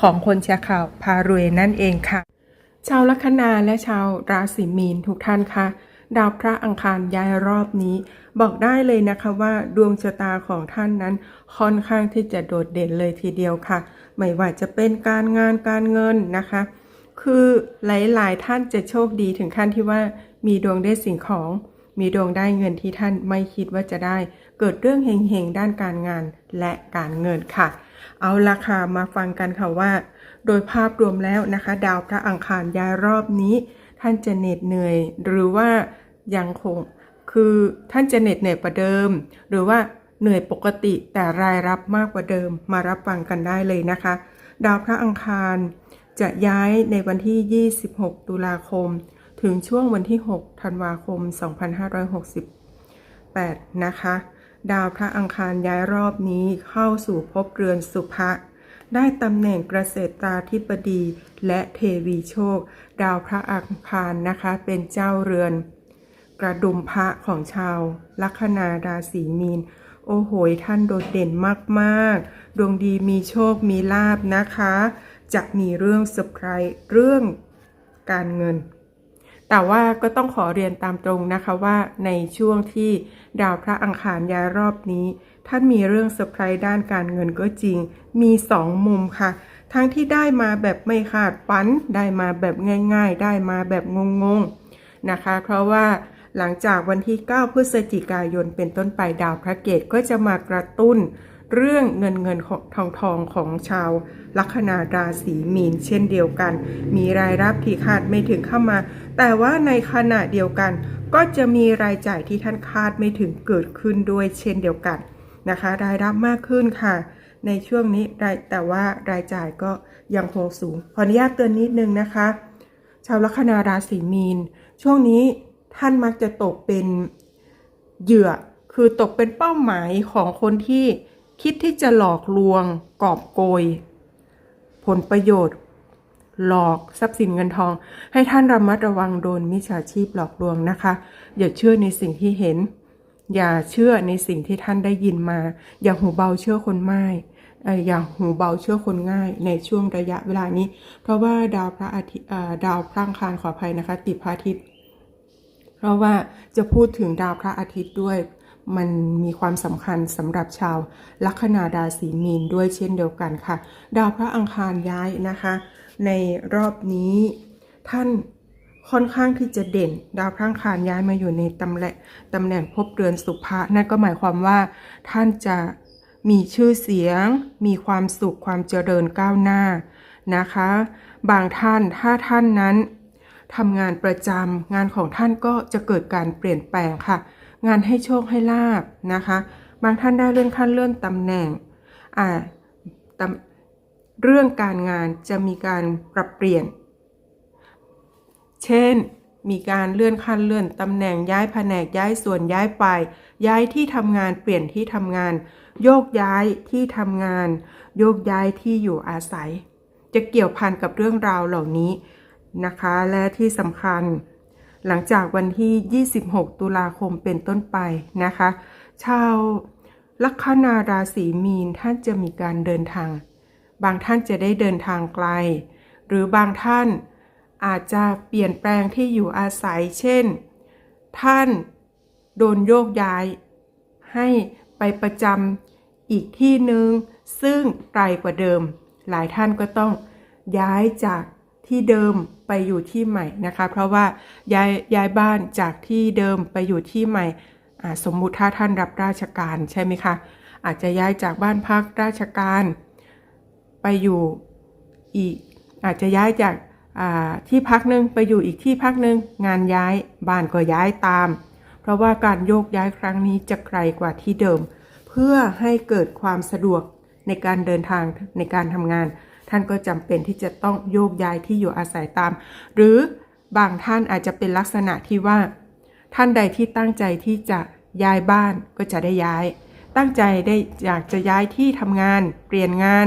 ของคนแชร์ข่าวพารวยนั่นเองค่ะ ชาวลัคนาและชาวราศีมีนทุกท่านคะดาวพระอังคารย้ายรอบนี้ บอกได้เลยนะคะว่าดวงชะตาของท่านนั้นค่อนข้างที่จะโดดเด่นเลยทีเดียวค่ะ ไม่ว่าจะเป็นการงานการเงินนะคะ คือหลายๆ ท่านจะโชคดีถึงขั้นที่ว่ามีดวงได้สิ่งของ มีดวงได้เงินที่ท่านไม่คิดว่าจะได้ เกิดเรื่องเฮงๆด้านการงานและการเงินค่ะ เอาละค่ะมาฟังกันค่ะว่า โดยภาพรวมแล้วนะคะ ดาวพระอังคารย้ายรอบนี้ ท่านจะเหน็ดเหนื่อย หรือว่ายังคงคือท่านจะเหน็ดเหนื่อยกว่าเดิม หรือว่าเหนื่อยปกติแต่รายรับมากกว่าเดิม มารับฟังกันได้เลยนะคะ ดาวพระอังคารจะย้ายในวันที่ 26 ตุลาคม ถึงช่วงวันที่ 6 ธันวาคม 2568 นะคะ ดาวพระอังคารย้ายรอบนี้เข้าสู่ภพเรือนสุภะได้ตำแหน่งเกษตราธิบดีและเทวีโชค ดาวพระอังคารนะคะเป็นเจ้าเรือน กระดุมพระของชาว ลัคนาราศีมีน โอ้โหยท่านโดดเด่นมากๆ ดวงดีมีโชคมีลาบนะคะ จะมีเรื่องเซอร์ไพรส์เรื่องการเงิน แต่ว่าก็ต้องขอเรียนตามตรงนะคะว่าในช่วงที่ดาวพระอังคารย้ายรอบนี้ ท่านมีเรื่องเซอร์ไพรส์ด้านการเงินก็จริง มีสองมุมค่ะ ทั้งที่ได้มาแบบไม่คาดฝัน ได้มาแบบง่าย ๆ ได้มาแบบงงๆนะคะ เพราะว่าหลังจากวันที่ 9 พฤศจิกายนเป็นต้นไปดาวพระเกตก็จะมากระตุ้น เรื่องเงินเงินของทองทองของชาวลัคนาราศีมีนเช่นเดียวกัน มีรายรับที่คาดไม่ถึงเข้ามา แต่ว่าในขณะเดียวกัน ก็จะมีรายจ่ายที่ท่านคาดไม่ถึงเกิดขึ้นด้วยเช่นเดียวกันนะคะ รายรับมากขึ้นค่ะ ในช่วงนี้แต่ว่ารายจ่ายก็ยังคงสูงขออนุญาตเตือนนิดนึงนะคะ ชาวลัคนาราศีมีน ช่วงนี้ท่านมักจะตกเป็นเหยื่อคือตกเป็นเป้าหมายของคนที่ คิดที่จะหลอกลวง กอบโกย ผลประโยชน์ หลอกทรัพย์สินเงินทอง ให้ท่านระมัดระวังโดนมิจฉาชีพหลอกลวงนะคะ อย่าเชื่อในสิ่งที่เห็น อย่าเชื่อในสิ่งที่ท่านได้ยินมา อย่าหูเบาเชื่อคนไม่เอออย่าหูเบาเชื่อคนง่ายในช่วงระยะเวลานี้ เพราะว่าดาวพระอาทิตย์ดาวพระอังคารขออภัยนะคะ ติดพระอาทิตย์ เพราะว่าจะพูดถึงดาวพระอาทิตย์ด้วย มันมีความสำคัญสำหรับชาวลัคนาราศีมีนด้วยเช่นเดียวกันค่ะ ดาวพระอังคารย้ายนะคะ ในรอบนี้ท่านค่อนข้างที่จะเด่น ดาวพระอังคารย้ายมาอยู่ในตำแหน่งตำแหน่งภพเรือนสุภะนั่นก็หมายความว่าท่านจะมีชื่อเสียง มีความสุขความเจริญก้าวหน้านะคะ บางท่านถ้าท่านนั้นทำงานประจำงานของท่านก็จะเกิดการเปลี่ยนแปลงค่ะ งานให้โชคให้ลาบนะคะ บางท่านได้เลื่อนขั้นเลื่อนตำแหน่งอ่าเรื่องการงานจะมีการปรับเปลี่ยน เช่น มีการเลื่อนขั้นเลื่อนตำแหน่งย้ายแผนกย้ายส่วนย้ายฝ่ายย้ายที่ทำงานเปลี่ยนที่ทำงาน โยกย้ายที่ทำงาน โยกย้ายที่อยู่อาศัย จะเกี่ยวพันกับเรื่องราวเหล่านี้นะคะ และที่สำคัญ หลังจากวันที่ 26 ตุลาคมเป็นต้นไปนะคะ ชาวลัคนาราศีมีนท่านจะมีการเดินทาง บางท่านจะได้เดินทางไกล หรือบางท่านอาจจะเปลี่ยนแปลงที่อยู่อาศัย เช่น ท่านโดนโยกย้าย ให้ไปประจำอีกที่หนึ่งซึ่งไกลกว่าเดิม หลายท่านก็ต้องย้ายจากที่เดิม ไปอยู่ที่ใหม่นะคะ เพราะว่าย้ายย้ายบ้านจากที่เดิมไปอยู่ที่ใหม่สมมุติถ้าท่านรับราชการใช่ไหมคะ อาจจะย้ายจากบ้านพักราชการ ไปอยู่อีก อาจจะย้ายจากาที่พักหนึ่งไปอยู่อีกที่พักหนึ่งงานย้ายบ้านก็ย้ายตาม เพราะว่าการโยกย้ายครั้งนี้จะไกลกว่าที่เดิม เพื่อให้เกิดความสะดวกในการเดินทางในการทำงาน ท่านก็จำเป็นที่จะต้องโยกย้ายที่อยู่อาศัยตาม หรือบางท่านอาจจะเป็นลักษณะที่ว่า ท่านใดที่ตั้งใจที่จะย้ายบ้านก็จะได้ย้าย ตั้งใจได้อยากจะย้ายที่ทำงาน เปลี่ยนงาน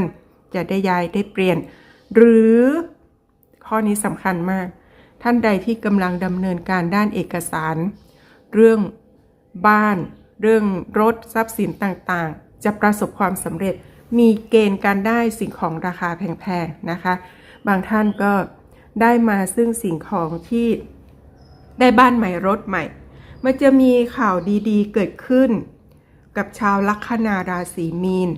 จะได้ย้ายได้เปลี่ยน หรือข้อนี้สำคัญมาก ท่านใดที่กำลังดำเนินการด้านเอกสาร เรื่องบ้าน เรื่องรถทรัพย์สินต่างๆ จะประสบความสำเร็จ มีเกณฑ์การได้สิ่งของราคาแพงๆนะคะ บางท่านก็ได้มาซึ่งสิ่งของที่ได้บ้านใหม่รถใหม่ มันจะมีข่าวดีๆ เกิดขึ้น กับชาวลัคนาราศีมีน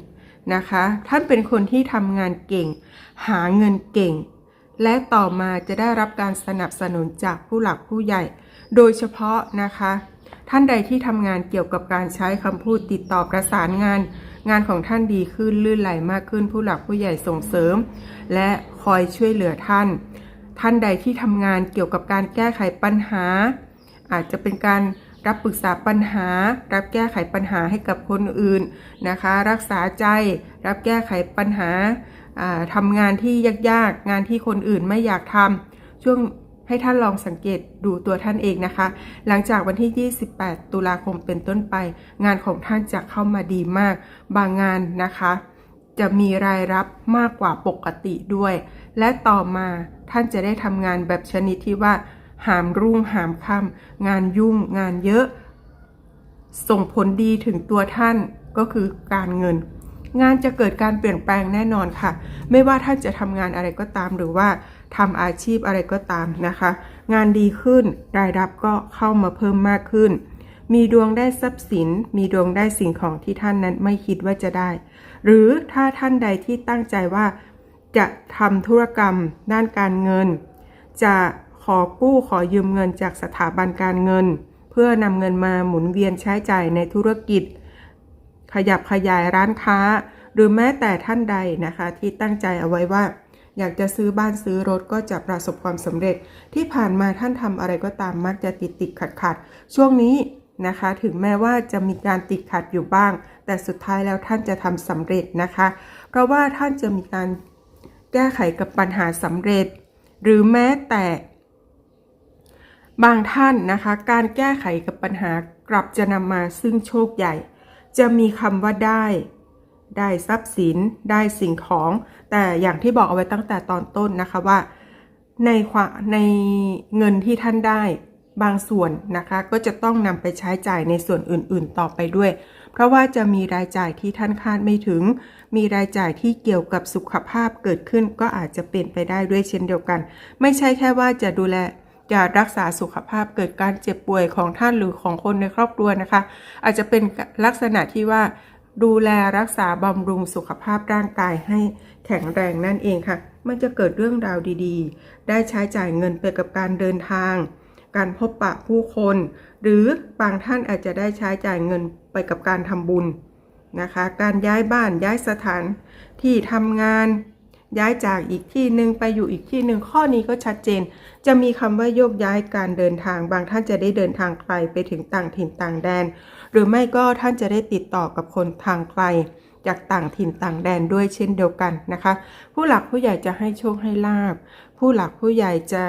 นะคะ ท่านเป็นคนที่ทำงานเก่ง หาเงินเก่ง และต่อมาจะได้รับการสนับสนุนจากผู้หลักผู้ใหญ่ โดยเฉพาะนะคะ ท่านใดที่ทำงานเกี่ยวกับการใช้คำพูดติดต่อประสานงาน งานของท่านดีขึ้นลื่นไหลมากขึ้นผู้หลักผู้ใหญ่ส่งเสริม และคอยช่วยเหลือท่าน ท่านใดที่ทำงานเกี่ยวกับการแก้ไขปัญหา อาจจะเป็นการรับปรึกษาปัญหา รับแก้ไขปัญหาให้กับคนอื่นนะคะ รักษาใจ รับแก้ไขปัญหาทำงานที่ยากๆ งานที่คนอื่นไม่อยากทำช่วง ให้ท่านลองสังเกตดูตัวท่านเองนะคะ หลังจากวันที่ 28 ตุลาคมเป็นต้นไป งานของท่านจะเข้ามาดีมาก บางงานนะคะ จะมีรายรับมากกว่าปกติด้วย และต่อมาท่านจะได้ทำงานแบบชนิดที่ว่า หามรุ่งหามค่ำงานยุ่งงานเยอะ ส่งผลดีถึงตัวท่านก็คือการเงิน งานจะเกิดการเปลี่ยนแปลงแน่นอนค่ะ ไม่ว่าท่านจะทำงานอะไรก็ตามหรือว่า ทำอาชีพอะไรก็ตามนะคะ งานดีขึ้นรายรับก็เข้ามาเพิ่มมากขึ้น มีดวงได้ทรัพย์สิน มีดวงได้สิ่งของที่ท่านนั้นไม่คิดว่าจะได้ หรือถ้าท่านใดที่ตั้งใจว่าจะทำธุรกรรมด้านการเงิน จะขอกู้ขอยืมเงินจากสถาบันการเงิน เพื่อนำเงินมาหมุนเวียนใช้จ่ายในธุรกิจ ขยับขยายร้านค้า หรือแม้แต่ท่านใดนะคะที่ตั้งใจเอาไว้ว่า อยากจะซื้อบ้านซื้อรถก็จะประสบความสำเร็จ ที่ผ่านมาท่านทำอะไรก็ตามมักจะติดติดขัดขัดช่วงนี้นะคะถึงแม้ว่าจะมีการติดขัดอยู่บ้าง แต่สุดท้ายแล้วท่านจะทำสำเร็จนะคะ เพราะว่าท่านจะมีการแก้ไขกับปัญหาสำเร็จ หรือแม้แต่บางท่านนะคะ การแก้ไขกับปัญหากลับจะนำมาซึ่งโชคใหญ่ จะมีคำว่าได้ ได้ทรัพย์สินได้สิ่งของ แต่อย่างที่บอกเอาไว้ตั้งแต่ตอนต้นนะคะว่า ในความในเงินที่ท่านได้บางส่วนนะคะก็จะต้องนำไปใช้จ่ายในส่วนอื่นๆต่อไปด้วย เพราะว่าจะมีรายจ่ายที่ท่านคาดไม่ถึง มีรายจ่ายที่เกี่ยวกับสุขภาพเกิดขึ้นก็อาจจะเป็นไปได้ด้วยเช่นเดียวกัน ไม่ใช่แค่ว่าจะดูแลจะรักษาสุขภาพเกิดการเจ็บป่วยของท่านหรือของคนในครอบครัวนะคะ อาจจะเป็นลักษณะที่ว่า ดูแลรักษาบำรุงสุขภาพร่างกายให้แข็งแรงนั่นเองค่ะ มันจะเกิดเรื่องราวดีๆ ได้ใช้จ่ายเงินไปกับการเดินทาง การพบปะผู้คน หรือบางท่านอาจจะได้ใช้จ่ายเงินไปกับการทำบุญนะคะ การย้ายบ้านย้ายสถานที่ทำงาน ย้ายจากอีกที่หนึ่งไปอยู่อีกที่หนึ่งข้อนี้ก็ชัดเจน จะมีคำว่าโยกย้ายการเดินทาง บางท่านจะได้เดินทางไกลไปถึงต่างถิ่นต่างแดน หรือไม่ก็ท่านจะได้ติดต่อกับคนทางไกล จากต่างถิ่นต่างแดนด้วยเช่นเดียวกันนะคะ ผู้หลักผู้ใหญ่จะให้โชคให้ลาบ ผู้หลักผู้ใหญ่จะ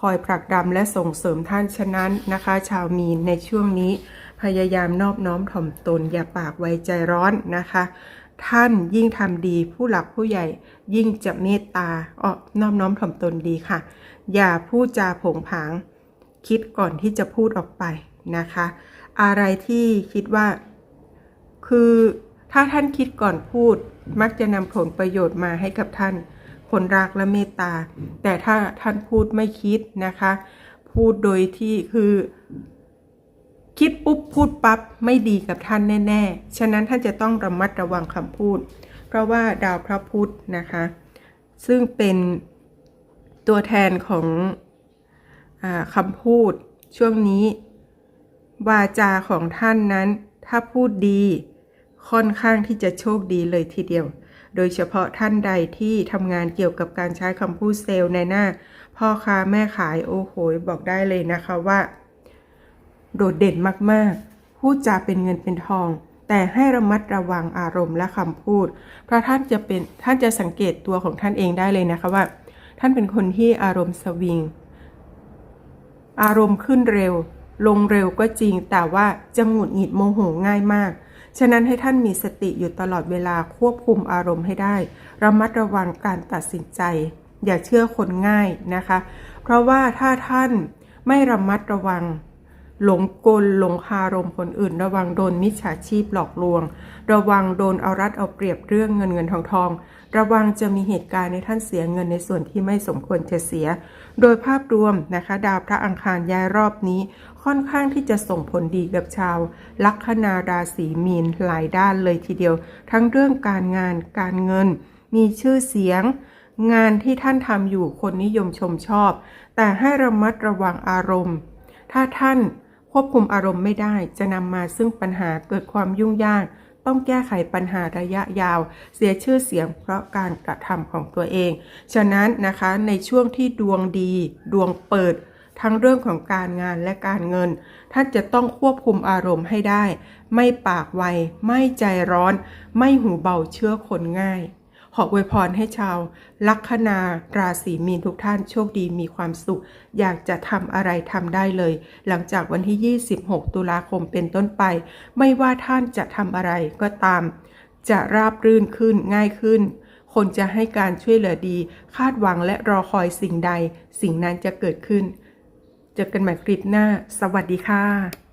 คอยผลักดันและส่งเสริมท่านฉะนั้นนะคะ ชาวมีนในช่วงนี้พยายามนอบน้อมถ่อมตนอย่าปากไวใจร้อนนะคะ ท่านยิ่งทำดีผู้หลักผู้ใหญ่ยิ่งจะเมตตาอ้อนอบน้อมถ่อมตนดีค่ะ อย่าพูดจาผงผาง คิดก่อนที่จะพูดออกไปนะคะ อะไรที่คิดว่า คือถ้าท่านคิดก่อนพูด มักจะนำผลประโยชน์มาให้กับท่าน คนรักและเมตตา แต่ถ้าท่านพูดไม่คิดนะคะ พูดโดยที่คือ คิดปุ๊บพูดปั๊บไม่ดีกับท่านแน่ ๆ ฉะนั้นท่านจะต้องระมัดระวังคำพูด เพราะว่าดาวพระพุธนะคะ ซึ่งเป็นตัวแทนของอคำพูดช่วงนี้ วาจาของท่านนั้น ถ้าพูดดี ค่อนข้างที่จะโชคดีเลยทีเดียว โดยเฉพาะท่านใดที่ทำงานเกี่ยวกับการใช้คำพูดเซลล์ในหน้า พ่อค้าแม่ขายโอ้โหบอกได้เลยนะคะว่า โดดเด่นมากๆ พูดจาเป็นเงินเป็นทอง แต่ให้ระมัดระวังอารมณ์และคำพูด เพราะท่านจะเป็นท่านจะสังเกตตัวของท่านเองได้เลยนะคะว่า ท่านเป็นคนที่อารมณ์สวิง อารมณ์ขึ้นเร็ว ลงเร็วก็จริง แต่ว่าจะหงุดหงิดโมโหง่ายมาก ฉะนั้นให้ท่านมีสติอยู่ตลอดเวลาควบคุมอารมณ์ให้ได้ ระมัดระวังการตัดสินใจ อย่าเชื่อคนง่ายนะคะ เพราะว่าถ้าท่านไม่ระมัดระวัง หลงกลหลงคารมคนอื่น ระวังโดนมิจฉาชีพหลอกลวง ระวังโดนเอารัดเอาเปรียบเรื่องเงินเงินทองทอง ระวังจะมีเหตุการณ์ในท่านเสียเงินในส่วนที่ไม่สมควรจะเสีย โดยภาพรวมนะคะ ดาวพระอังคารย้ายรอบนี้ ค่อนข้างที่จะส่งผลดีกับชาว ลัคนาราศีมีนหลายด้านเลยทีเดียว ทั้งเรื่องการงานการเงิน มีชื่อเสียง งานที่ท่านทำอยู่คนนิยมชมชอบ แต่ให้ระมัดระวังอารมณ์ ถ้าท่านควบคุมอารมณ์ไม่ได้จะนำมาซึ่งปัญหาเกิดความยุ่งยาก ต้องแก้ไขปัญหาระยะยาว เสียชื่อเสียงเพราะการกระทำของตัวเอง ฉะนั้นนะคะในช่วงที่ดวงดี ดวงเปิด ทั้งเรื่องของการงานและการเงิน ท่านจะต้องควบคุมอารมณ์ให้ได้ ไม่ปากไว ไม่ใจร้อน ไม่หูเบาเชื่อคนง่าย ออวยพรให้ชาว ลัคนาราศีมีนทุกท่านโชคดีมีความสุข อยากจะทำอะไรทำได้เลย หลังจากวันที่ 26 ตุลาคมเป็นต้นไป ไม่ว่าท่านจะทำอะไรก็ตาม จะราบรื่นขึ้นง่ายขึ้น คนจะให้การช่วยเหลือดี คาดหวังและรอคอยสิ่งใด สิ่งนั้นจะเกิดขึ้น เจอกันใหม่คลิปหน้า สวัสดีค่ะ